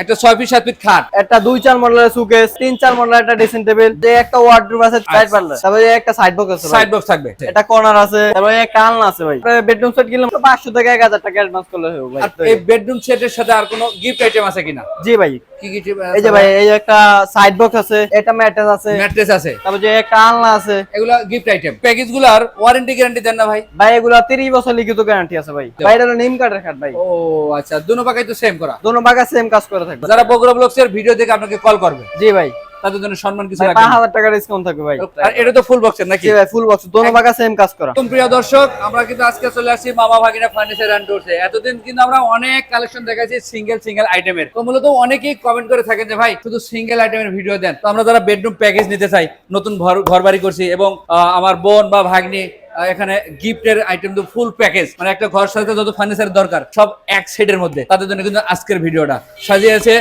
একটা ছয় ফিট সাত ফিট খাট। একটা দুই চার মডেলের সুকেস তিন চার মডেলের একটা ড্রেসিং টেবিল যে একটা ওয়ার্ডরোব আছে সাইড পাল্লা তারপরে একটা সাইড বক্স আছে সাইড বক্স থাকবে। এটা কর্নার আছে তারপরে একটা আলনা আছে ভাই। বেডরুম সেট কিনলাম পাঁচশো থেকে এক হাজার টাকা অ্যাডভান্স করলে হবে ভাই। আর এই বেডরুম সেটের সাথে আর কোনো গিফট আইটেম আছে কিনা? জি ভাই। কি কি এই যে ভাই এই একটা সাইড বক্স আছে এটা ম্যাট্রেস আছে। ম্যাট্রেস আছে। তারপর যে একটা আলনা আছে। এগুলা গিফট আইটেম প্যাকেজগুলার ওয়ারেন্টি গ্যারান্টি দেন না ভাই? ভাই এগুলো তিরিশ বছর লিখিত গ্যারান্টি আছে ভাই। ভাই এটা নিম কাঠের খাট ভাই। ও আচ্ছা দুনো পাকাই তো সেম করা। দোনো বাগা সেম কাজ করে থাকবে। যারা বগুড়া ব্লগস এর ভিডিও দেখে আপনাকে কল করবে জি ভাই। তাদের জন্য সম্মান কিছু রাখবেন। পাঁচ হাজার টাকা ডিসকাউন্ট থাকবে ভাই। আর এটা তো ফুল বক্সের নাকি? জি ভাই ফুল বক্স দোনো বাগা সেম কাজ করা। একদম প্রিয় দর্শক আমরা কিন্তু আজকে চলে আসছি মামা ভাগিনা ফার্নিচার অ্যান্ড ডোরসে এতদিন কিন্তু আমরা অনেক কালেকশন দেখাচ্ছি সিঙ্গেল সিঙ্গেল আইটেমের তো মূলত অনেকেই কমেন্ট করে থাকেন যে ভাই শুধু সিঙ্গেল আইটেমের ভিডিও দেন। তো আমরা যারা বেডরুম প্যাকেজ নিতে চাই নতুন ঘর ঘর বাড়ি করছি এবং আমার বোন বা ভাগ্নি এখানে গিফটের আইটেম তো ফুল প্যাকেজ মানে একটা ঘর সাজাতে যত ফার্নিচার দরকার, সব এক সেটের মধ্যে। তাদের জন্য কিন্তু আজকের ভিডিওটা। সাজিয়েছে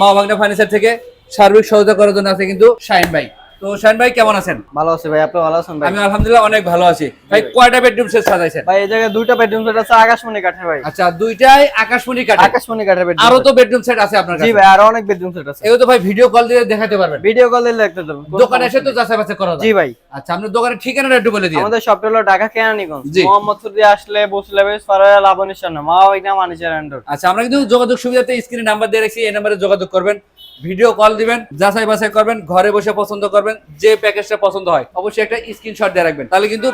মা ভাগ্না ফার্নিচার থেকে সার্বিক সহায়তা করার জন্য আছে কিন্তু শাহিন ভাই। তো শাহিন ভাই কেমন আছেন? ভালো আছে ভাই আপনি ভালো আছেন ভাই? আমি আলহামদুলিল্লাহ অনেক ভালো আছি। ভাই কয়টা বেডরুম সেট সাজাইছেন? ভাই এই জায়গায় দুইটা বেডরুম সেট আছে আকাশমণি কাঠের ভাই। আচ্ছা দুইটাই আকাশমণি কাঠে আকাশমণি কাঠের বেডরুম আরও তো বেডরুম সেট আছে আপনার জি ভাই আরও অনেক বেডরুম সেট আছে। এগুলো তো ভাই ভিডিও কল দিয়ে দেখাতে পারবেন। ভিডিও কল দিলে দেখতে দোকানে এসে তো যাচাই বাছাই করা জি ভাই। আচ্ছা আপনার দোকানের ঠিকানাটা একটু বলে দিন আমাদের শপটা হলো ঢাকা কেরানীগঞ্জ। মোহাম্মদপুর দিয়ে আসলে বসলে বেশ ফারায়া লাবণীর সামনে মা মানিচার অ্যান্ডোর আচ্ছা আমরা কিন্তু যোগাযোগ সুবিধাতে স্ক্রিনে নাম্বার দিয়ে রাখছি এই নাম্বারে যোগাযোগ করবেন। ভিডিও কল দিবেন যাচাই বাছাই করবেন ঘরে বসে পছন্দ করবেন যে প্যাকেজটা পছন্দ হয় অবশ্যই একটা স্ক্রিনশট দিয়ে রাখবেন। তাহলে কিন্তু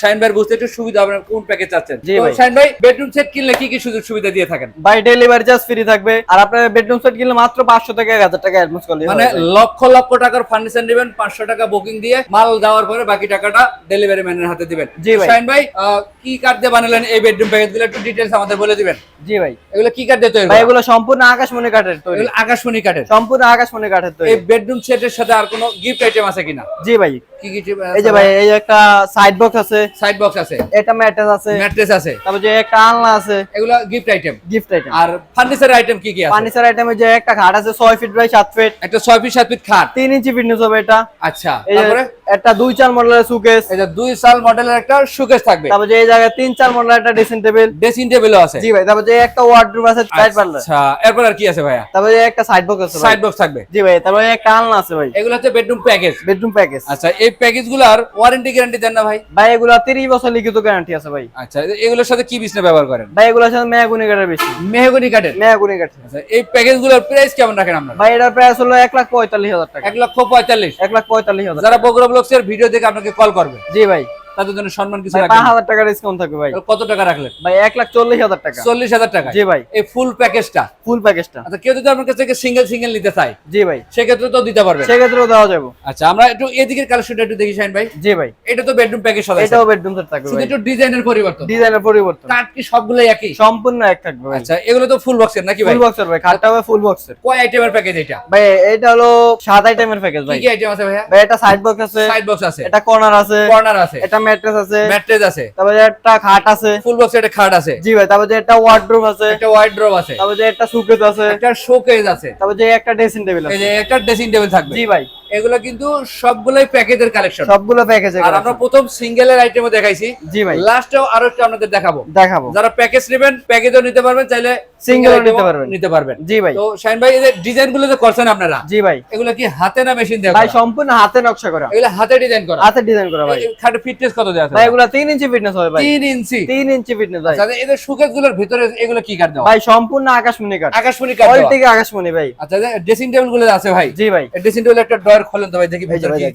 শাহিন ভাইয়ের বুঝতে একটু সুবিধা হবে কোন প্যাকেজ চাচ্ছেন। তো ভাই। ভাই বেডরুম সেট কিনলে কি কি সুযোগ সুবিধা দিয়ে থাকেন? ভাই ডেলিভারি চার্জ ফ্রি থাকবে। আর আপনার বেডরুম সেট কিনলে মাত্র পাঁচশো থেকে এক হাজার টাকা অ্যাডভান্স করলে মানে লক্ষ লক্ষ টাকার ফার্নিচার নেবেন পাঁচশো টাকা বুকিং দিয়ে মাল দেওয়ার পরে বাকি টাকাটা ডেলিভারি ম্যানের হাতে দিবেন। জি ভাই। শাহিন ভাই কি কার্ড দিয়ে বানালেন এই বেডরুম প্যাকেজগুলো একটু ডিটেলস আমাদের বলে দিবেন। জি ভাই। এগুলো কি কার্ড দিয়ে তৈরি ভাই এগুলো সম্পূর্ণ আকাশমণি কাঠের তৈরি। এগুলো আকাশমণি কাঠের সম্পূর্ণ আকাশমণি কাঠের তৈরি। এই বেডরুম সেটের সাথে আর কোনো গিফট আইটেম আছে কিনা? জি ভাই। কি কি এই যে ভাই এই একটা সাইড বক্স আছে। সাইড বক্স আছে। এটা ম্যাট্রেস আছে। ম্যাট্রেস আছে। তারপর যে একটা আলনা আছে। এগুলো গিফট আইটেম গিফট আইটেম আর ফার্নিচার আইটেম কি কি আছে? ফার্নিচার আইটেমে যে একটা খাট আছে ছয় ফিট বাই সাত ফিট একটা ছয় ফিট সাত ফিট খাট। তিন ইঞ্চি ফিটনেস হবে এটা। আচ্ছা তারপরে? একটা দুই চার মডেলের সুকেস যে দুই সাল মডেলের একটা সুকেস থাকবে। তারপর যে এই জায়গায় তিন চার মডেলের একটা ড্রেসিং টেবিল ড্রেসিং টেবিলও আছে। জি ভাই তারপর যে একটা ওয়ার্ডরোব আছে সাইড পাল্লা আচ্ছা এরপর আর কি আছে ভাইয়া? তারপর যে একটা সাইড বক্স আছে সাইড বক্স থাকবে। জি ভাই তারপরে একটা আলনা আছে ভাই। এগুলো হচ্ছে বেডরুম প্যাকেজ বেডরুম প্যাকেজ আচ্ছা এই প্যাকেজগুলার ওয়ারেন্টি গ্যারান্টি দেন না ভাই? ভাই এগুলো তিরিশ বছর লিখিত গ্যারান্টি আছে ভাই। আচ্ছা এগুলোর সাথে কি বিছনা ব্যবহার করেন? ভাই এগুলোর সাথে মেয়াগুনি কাঠের বেশি। মেহগনি কাঠের? মেয়াগুনি কাঠের। আচ্ছা এই প্যাকেজগুলোর প্রাইস কেমন রাখেন আপনারা? ভাই এটার প্রাইস হলো এক লাখ পঁয়তাল্লিশ হাজার টাকা। এক লক্ষ পঁয়তাল্লিশ। এক লাখ পঁয়তাল্লিশ হাজার যারা বগুড়া ব্লগস এর ভিডিও দেখে আপনাকে কল করবে। জি ভাই। তাদের জন্য সম্মান কিছু ভাই পাঁচ টাকা ডিসকাউন্ট থাকবে ভাই। কত টাকা রাখলেন? ভাই এক লাখ চল্লিশ হাজার টাকা। চল্লিশ হাজার টাকা। জি ভাই। এই ফুল প্যাকেজটা ফুল প্যাকেজটা আচ্ছা কেউ যদি আপনার কাছ থেকে সিঙ্গেল সিঙ্গেল নিতে চায় জি ভাই। সেক্ষেত্রে তো দিতে পারবেন। সেক্ষেত্রেও দেওয়া যাবে। আচ্ছা আমরা একটু এদিকের কালেকশনটা একটু দেখি শাইন ভাই। জি ভাই। এটা তো বেডরুম প্যাকেজ সাদা এটাও বেডরুম সেট থাকবে শুধু একটু ডিজাইনের পরিবর্তন। ডিজাইনের পরিবর্তন। কাঠ কি সবগুলোই একই? সম্পূর্ণ এক থাকবে আচ্ছা এগুলো তো ফুল বক্সের নাকি ভাই? ফুল বক্সের ভাই খাটটা হবে ফুল বক্সের কয় আইটেমের প্যাকেজ এটা? ভাই এটা হলো সাত আইটেমের প্যাকেজ ভাই। কি আইটেম আছে ভাইয়া? ভাই এটা সাইড বক্স আছে। সাইড বক্স আছে। এটা কর্নার আছে। কর্নার আছে। এটা ম্যাট্রেস আছে। ম্যাট্রেস আছে। তারপরে একটা খাট আছে। ফুল বক্সে একটা খাট আছে। জি ভাই তারপর একটা ওয়ার্ডরোব আছে। একটা ওয়াইড্রোব আছে। তারপর একটা সুকেস আছে। একটা শোকেজ আছে। তারপর যে একটা ড্রেসিং টেবিল এই যে একটা ড্রেসিং টেবিল থাকবে। জি ভাই। এগুলো কিন্তু সবগুলোই প্যাকেজের কালেকশন সবগুলো প্যাকেজে আর আমরা প্রথম সিঙ্গেলের আইটেমও দেখাইছি। জি ভাই। লাস্টেও আরও একটা আপনাদের দেখাবো। দেখাবো। যারা প্যাকেজ নেবেন প্যাকেজও নিতে পারবেন চাইলে নিতে পারবেন। নিতে পারবেন। জি ভাই। তো শাইন ভাই এই যে ডিজাইনগুলো যে করছেন আপনারা জি ভাই। এগুলো কি হাতে না মেশিন দিয়ে ভাই সম্পূর্ণ হাতে নকশা করা। এগুলো হাতে ডিজাইন করা। হাতে ডিজাইন করা ভাই। খাটের ফিটনেস কত দেওয়া আছে ভাই এগুলো তিন ইঞ্চি ফিটনেস হবে ভাই। তিন ইঞ্চি। তিন ইঞ্চি ফিটনেস ভাই। আচ্ছা এদের সুকেস ভিতরে এগুলো কি কাট দেওয়া? ভাই সম্পূর্ণ আকাশমণি কাঠ। আকাশমণি কাট অল থেকে আকাশমণি ভাই। আচ্ছা ড্রেসিং টেবিলগুলো আছে ভাই। জি ভাই। ড্রেসিং টেবিল একটা ড্রয়ার খোলেন তো ভাই দেখি ভিতরে কি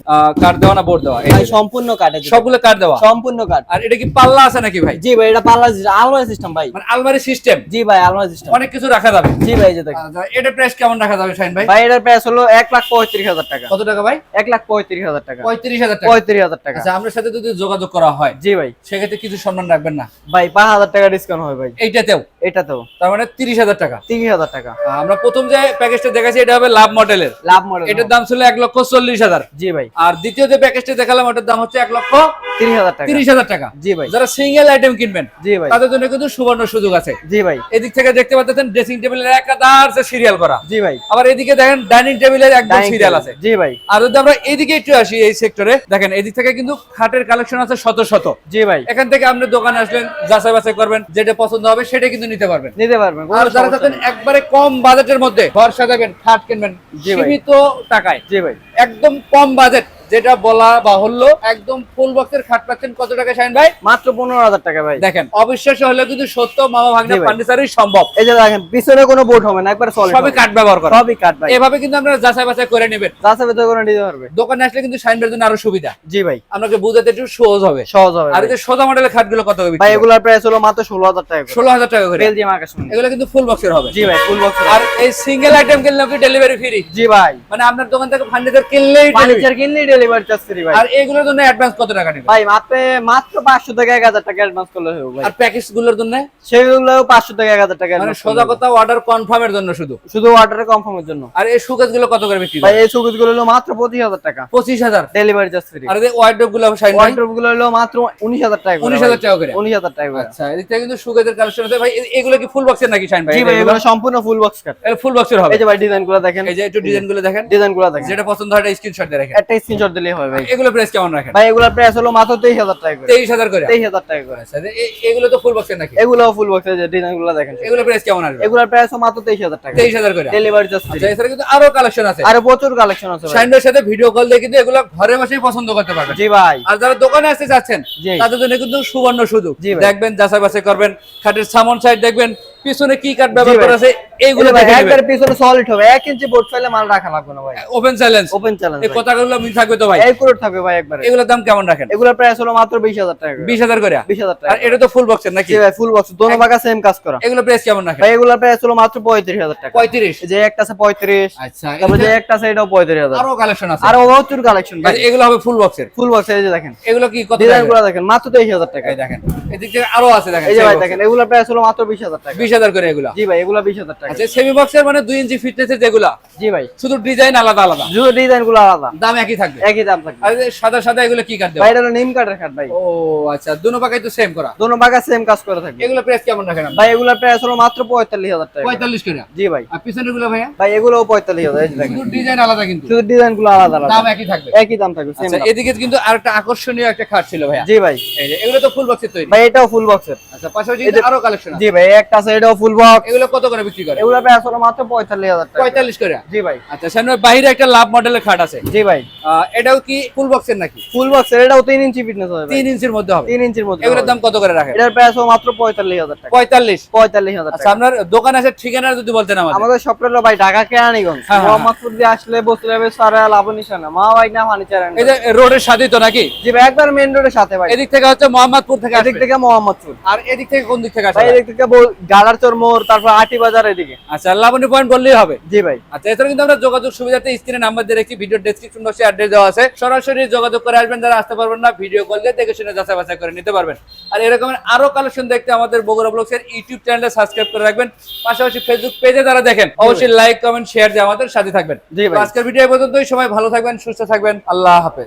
কাট দেওয়া না বোর্ড দেওয়া? ভাই যে। সম্পূর্ণ কাঠে সবগুলো কাট দেওয়া? সম্পূর্ণ কাঠ। আর এটা কি পাল্লা আছে নাকি ভাই? জি ভাই এটা পাল্লা আলমারি সিস্টেম ভাই। মানে আলমারি সিস্টেম জি ভাই আলমারি সিস্টেম অনেক কিছু রাখা যাবে। জি ভাই যে দেখেন। আচ্ছা, এটা প্রাইস কেমন রাখা যাবে শাইন ভাই? ভাই এটার প্রাইস হলো এক লাখ পঁয়ত্রিশ হাজার টাকা। কত টাকা ভাই? এক লাখ পঁয়ত্রিশ হাজার টাকা। পঁয়ত্রিশ হাজার টাকা। পঁয়ত্রিশ হাজার টাকা। আচ্ছা আপনার সাথে যদি যোগাযোগ করা হয়। জি ভাই। সেক্ষেত্রে কিছু সম্মান রাখবেন না। ভাই পাঁচ হাজার টাকা ডিসকাউন্ট হবে ভাই। এইটাতেও? এটাতেও তার মানে তিরিশ হাজার টাকা। তিরিশ হাজার টাকা। আমরা প্রথম যে প্যাকেজটা দেখাচ্ছি এটা হবে লাভ মডেলের লাভ মডেল এটার দাম ছিল এক লক্ষ চল্লিশ হাজার। জি ভাই। আর দ্বিতীয় যে প্যাকেজটি দেখালাম ওটার দাম হচ্ছে এক লক্ষ তিরিশ হাজার টাকা। তিরিশ হাজার টাকা। জি ভাই। যারা সিঙ্গেল আইটেম কিনবেন জি ভাই। তাদের জন্য কিন্তু সুবর্ণ সুযোগ আছে। জি ভাই। এদিক থেকে দেখতে পাচ্ছেন ড্রেসিং টেবিলের একাধার সিরিয়াল করা। জি ভাই। আবার এদিকে দেখেন ডাইনিং টেবিলের একদম সিরিয়াল আছে। জি ভাই। আর যদি আমরা এইদিকে একটু আসি এই সেক্টরে দেখেন এদিক থেকে কিন্তু খাটের কালেকশন আছে শত শত। জি ভাই। এখান থেকে আপনি দোকানে আসলেন যাচাই বাছাই করবেন যেটা পছন্দ হবে সেটা কিন্তু নিতে পারবেন। নিতে পারবেন আর যারা চাচ্ছেন একবারে কম বাজেটের মধ্যে ঘর সাজাবেন খাট কিনবেন। সীমিত টাকায়। জি ভাই। একদম কম বাজেট যেটা বলা বাহুল্য একদম ফুল বক্সের খাট পাচ্ছেন কত টাকা শাইন ভাই? মাত্র পনেরো হাজার টাকা ভাই। দেখেন অবিশ্বাস্য হলে কিন্তু সত্য মামা ভাগ্নে ফার্নিচারই সম্ভব। এই যে দেখেন পিছনে কোনো বোর্ড হবে না একবার সবই কাঠ ব্যবহার করা। সবই কাট ভাই। এভাবে কিন্তু আপনারা যাচাই বাছাই করে নেবেন। যাচ্ছে ভেতরে কোনো নিতে পারবে। দোকানে আসলে কিন্তু শাইন ভাইয়ের জন্য আরও সুবিধা। জি ভাই। আপনাকে বুঝাতে একটু সহজ হবে। সহজ হবে আর এই যে সোজা মডেলের খাটগুলো কত হবে ভাই এগুলার প্রাইস হলো মাত্র ষোলো হাজার টাকা করে। ষোলো হাজার টাকা করে। বেলজিয়াম আকাশমণি এগুলো কিন্তু ফুল বক্সের হবে। জি ভাই ফুল বক্স আর এই সিঙ্গেল আইটেম কিনলে কি ডেলিভারি ফ্রি জি ভাই। মানে আপনার দোকান থেকে ফার্নিচার কিনলেই ফার্নিচার কিনলেই ডেলিভারি চার্জ ফ্রি ভাই। আর এগুলোর জন্য অ্যাডভান্স কত টাকা ভাই মাত্র মাত্র পাঁচশো থেকে এক হাজার টাকা অ্যাডভান্স করলে হবে ভাই। আর প্যাকেজগুলোর জন্য? সেগুলো পাঁচশো থেকে এক হাজার টাকা মানে সোজা কথা অর্ডার কনফার্মের জন্য শুধু? শুধু অর্ডারে কনফার্মের জন্য। আর এই সুকেজগুলো কত করে বিক্রি ভাই এই সুকুজগুলো হলো মাত্র পঁচিশ হাজার টাকা। পঁচিশ হাজার? ডেলিভারি চার্জ ফ্রি আর এই ওয়ার্ড্রপগুলো শাইন ভাই ওয়ার্ড্রোবগুলো হলো মাত্র উনিশ হাজার টাকা উনিশ হাজার টাকা করে? উনিশ হাজার টাকা আচ্ছা কিন্তু সুকেজের কালেকশন আছে। ভাই এগুলো কি ফুল বক্সের নাকি শাইন ভাই? জি ভাই এগুলো? সম্পূর্ণ ফুল বক্স কাট ফুল বক্সের হবে। এই যে ভাই ডিজাইনগুলো দেখেন। এই যে একটু ডিজাইনগুলো দেখেন। ডিজাইনগুলো দেখেন। যেটা পছন্দ হয় স্ক্রিনশট দিয়ে রাখেন। একটা স্ক্রিনশট দিলেই হবে ভাই। এগুলো প্রাইস কেমন রাখেন? ভাই প্রাইস হলো মাত্র তেইশ হাজার টাকা করে। তেইশ হাজার করে? তেইশ হাজার টাকা করে। আচ্ছা এগুলো তো ফুল বক্সের নাকি? এগুলো ফুল বক্স যে দেখেন। এগুলো প্রাইস কেমন আসবে? প্রাইস মাত্র তেইশ হাজার টাকা। তেইশ হাজার করে? ডেলিভারি চার্জ আচ্ছা এছাড়া কিন্তু আরও কালেকশন আছে। আর প্রচুর কালেকশন আছে সাথে ভিডিও কল দিয়ে কিন্তু এগুলো ঘরে বসেই পছন্দ করতে পারবেন। জি ভাই। আর যারা দোকানে আসতে চাচ্ছেন তাদের জন্য কিন্তু সুবর্ণ সুযোগ। দেখবেন যাচাই বাছাই করবেন খাটের সামন সাইড দেখবেন পিছনে কি কাঠ ব্যবহার করা আছে এইগুলো একবার পিছনে সলিড হবে। এক ইঞ্চি বোর্ড ফাইলে মাল রাখা লাগবে না ভাই। ওপেন চ্যালেঞ্জ ওপেন চ্যালেঞ্জ এই কথাগুলো মিল থাকবে তো ভাই? এই করে থাকবে ভাই একবারে। এগুলোর দাম কেমন রাখেন? এগুলোর প্রাইস হলো মাত্র বিশ হাজার টাকা করে। বিশ হাজার করে? বিশ হাজার টাকা আর এটা তো ফুল বক্সের নাকি? ভাই ফুল বক্স দোনো ভাগা সেম কাজ করা। এগুলো প্রাইস কেমন রাখেন? ভাই এগুলোর প্রাইস হলো মাত্র পঁয়ত্রিশ হাজার টাকা। পঁয়ত্রিশ? এই যে একটা আছে পঁয়ত্রিশ। আচ্ছা তারপর যে একটা আছে এটাও পঁয়ত্রিশ হাজার। আরও কালেকশন আছে। আর প্রচুর কালেকশন ভাই। এগুলো হবে ফুল বক্সের ফুল বক্স এই যে দেখেন। এগুলো কি কত ডিজাইন টাকা? গুলো দেখেন মাত্র তেইশ হাজার টাকা। এই দেখেন। এদিক থেকে আরও আছে দেখেন এই যে ভাই দেখেন এগুলোর প্রাইস হলো মাত্র বিশ হাজার টাকা। বিশ হাজার করে এগুলো। জি ভাই এগুলো বিশ হাজার টাকা। আচ্ছা সেমি বক্সের মানে দুই ইঞ্চি ফিটনেসের যেগুলা জি ভাই। শুধু ডিজাইন আলাদা আলাদা? জুতো ডিজাইনগুলো আলাদা। দাম একই থাকবে? একই দাম থাকবে। আর সাদা সাদা এগুলো কি কাট দেবো? ভাই এটা নিম কাঠের খাট ভাই। ও আচ্ছা দুনো পাকাই তো সেম করা। দোনো ভাগা সেম কাজ করে থাকবে এগুলো প্রাইস কেমন রাখেন ভাই এগুলোর প্রাইস হলো মাত্র পঁয়তাল্লিশ হাজার টাকা। পঁয়তাল্লিশ করে? জি ভাই। আর পিছনেরগুলো ভাইয়া? ভাই এগুলোও পঁয়তাল্লিশ হাজার এই যে দেখেন। শুধু ডিজাইন আলাদা কিন্তু। শুধু ডিজাইনগুলো আলাদা আলাদা। দাম একই থাকবে। একই দাম থাকবে সেম আচ্ছা এদিকে কিন্তু আরেকটা আকর্ষণীয় একটা খাট ছিল ভাইয়া। জি ভাই। এই যে এগুলো তো ফুল বক্সের তৈরি। ভাই এটাও ফুল বক্সের আচ্ছা পাশাপাশি আরও কালেকশন আছে। জি ভাই একটা আছে এটাও ফুল বক্স এগুলো কত করে বিক্রি করে? এগুলোর প্রাইস হলো মাত্র পঁয়তাল্লিশ হাজার টাকা। পঁয়তাল্লিশ করে? জি ভাই। আচ্ছা সামনে বাইরে একটা লাভ মডেলের খাট আছে। জি ভাই। এটাও কি ফুল বক্সের নাকি? ফুল বক্সের এটাও তিন ইঞ্চি ফিটনেস হবে ইঞ্চির মধ্যে হবে। ইঞ্চির মধ্যে এগুলোর দাম কত করে রাখেন? এটার প্রাইস হলো মাত্র পঁয়তাল্লিশ হাজার টাকা। পঁয়তাল্লিশ? পঁয়তাল্লিশ হাজার আচ্ছা আপনার দোকানে আছে ঠিকানা যদি বলতেন আমাদের। আমাদের শপটা হলো ভাই ঢাকা কেরানীগঞ্জ। হ্যাঁ, হ্যাঁ, মোহাম্মদপুর দিয়ে আসলে বসতে যাবে সারা লাবণ নিশানা। মা ভাই না ফার্নিচার এই যে রোডের সাথে তো নাকি? জি ভাই একবার মেন রোডের সাথে ভাই। এদিক থেকে হচ্ছে মোহাম্মদপুর থেকে এদিক থেকে মোহাম্মদপুর। আর এদিক থেকে কোন দিক থেকে ভাই এদিক থেকে বল- গাড়ার চর মোড় তারপর আটি বাজার এদিকে। আচ্ছা লাবণী পয়েন্ট বললেই হবে। জি ভাই। আচ্ছা এছাড়া কিন্তু আমরা যোগাযোগ সুবিধাতে স্ক্রিনে নাম্বার দিয়ে রেখেছি ভিডিও ডেসক্রিপশন বক্সে অ্যাড্রেস দেওয়া আছে। সরাসরি যোগাযোগ করে আসবেন যারা আসতে পারবেন না ভিডিও কল দিয়ে দেখে শুনে যাচাই বাছাই করে নিতে পারবেন। আর এরকমের আরও কালেকশন দেখতে আমাদের বগুড়া ব্লগস এর ইউটিউব চ্যানেলে সাবস্ক্রাইব করে রাখবেন। পাশাপাশি ফেসবুক পেজে যারা দেখেন অবশ্যই লাইক কমেন্ট শেয়ার দিয়ে আমাদের সাথে থাকবেন। জি ভাই। আজকের ভিডিও পর্যন্তই। সবাই ভালো থাকবেন সুস্থ থাকবেন। আল্লাহ হাফেজ।